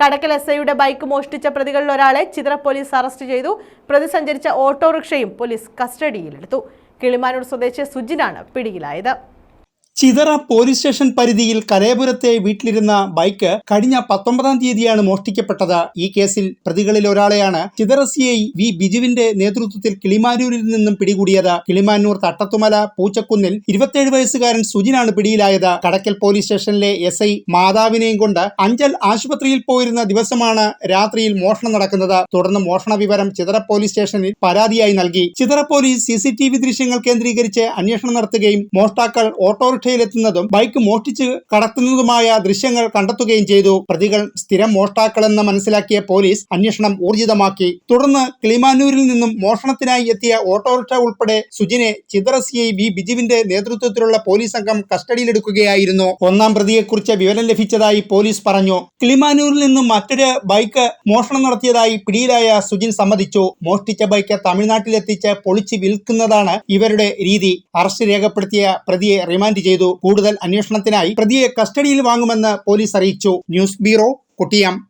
കടക്കൽ S ഐയുടെ bike മോഷ്ടിച്ച പ്രതികളിൽ ഒരാളെ ചിത്ര പോലീസ് അറസ്റ്റ് ചെയ്തു. പ്രതി സഞ്ചരിച്ച ഓട്ടോറിക്ഷയും പോലീസ് കസ്റ്റഡിയിലെടുത്തു. കിളിമാനൂർ സ്വദേശി സുജിനാണ് പിടിയിലായത്. ചിതറ പോലീസ് സ്റ്റേഷൻ പരിധിയിൽ കരയപുരത്തെ വീട്ടിലിരുന്ന ബൈക്ക് കഴിഞ്ഞ പത്തൊമ്പതാം തീയതിയാണ് മോഷ്ടിക്കപ്പെട്ടത്. ഈ കേസിൽ പ്രതികളിൽ ഒരാളെയാണ് ചിതറ സി ഐ വി ബിജുവിന്റെ നേതൃത്വത്തിൽ കിളിമാനൂരിൽ നിന്നും പിടികൂടിയത്. കിളിമാനൂർ തട്ടത്തുമല പൂച്ചക്കുന്നിൽ ഇരുപത്തിയേഴ് വയസ്സുകാരൻ സുജിനാണ് പിടിയിലായത്. കടക്കൽ പോലീസ് സ്റ്റേഷനിലെ എസ് ഐ മാതാവിനെയും കൊണ്ട് അഞ്ചൽ ആശുപത്രിയിൽ പോയിരുന്ന ദിവസമാണ് രാത്രിയിൽ മോഷണം നടക്കുന്നത്. തുടർന്ന് മോഷണ വിവരം ചിതറ പോലീസ് സ്റ്റേഷനിൽ പരാതിയായി നൽകി. ചിതറ പോലീസ് സി ദൃശ്യങ്ങൾ കേന്ദ്രീകരിച്ച് അന്വേഷണം നടത്തുകയും മോഷ്ടാക്കൾ ഓട്ടോറിക്ഷയിലെത്തുന്നതും ബൈക്ക് മോഷ്ടിച്ച് കടത്തുന്നതുമായ ദൃശ്യങ്ങൾ കണ്ടെത്തുകയും ചെയ്തു. പ്രതികൾ സ്ഥിരം മോഷ്ടാക്കളെന്ന് മനസ്സിലാക്കിയ പോലീസ് അന്വേഷണം ഊർജിതമാക്കി. തുടർന്ന് കിളിമാനൂരിൽ നിന്നും മോഷണത്തിനായി എത്തിയ ഓട്ടോറിക്ഷ ഉൾപ്പെടെ സുജിനെ ചിതറ സി ഐ വി ബിജുവിന്റെ നേതൃത്വത്തിലുള്ള പോലീസ് സംഘം കസ്റ്റഡിയിലെടുക്കുകയായിരുന്നു. ഒന്നാം പ്രതിയെക്കുറിച്ച് വിവരം ലഭിച്ചതായി പോലീസ് പറഞ്ഞു. കിളിമാനൂരിൽ നിന്നും മറ്റൊരു ബൈക്ക് മോഷണം നടത്തിയതായി പിടിയിലായ സുജിൻ സമ്മതിച്ചു. മോഷ്ടിച്ച ബൈക്ക് തമിഴ്നാട്ടിലെത്തിച്ച് പൊളിച്ച് വിൽക്കുന്നതാണ് ഇവരുടെ രീതി. അറസ്റ്റ് രേഖപ്പെടുത്തിയ പ്രതിയെ റിമാൻഡ് ചെയ്തു. കൂടുതൽ അന്വേഷണത്തിനായി പ്രതിയെ കസ്റ്റഡിയിൽ വാങ്ങുമെന്ന് പോലീസ് അറിയിച്ചു. News bureau Kottiyam.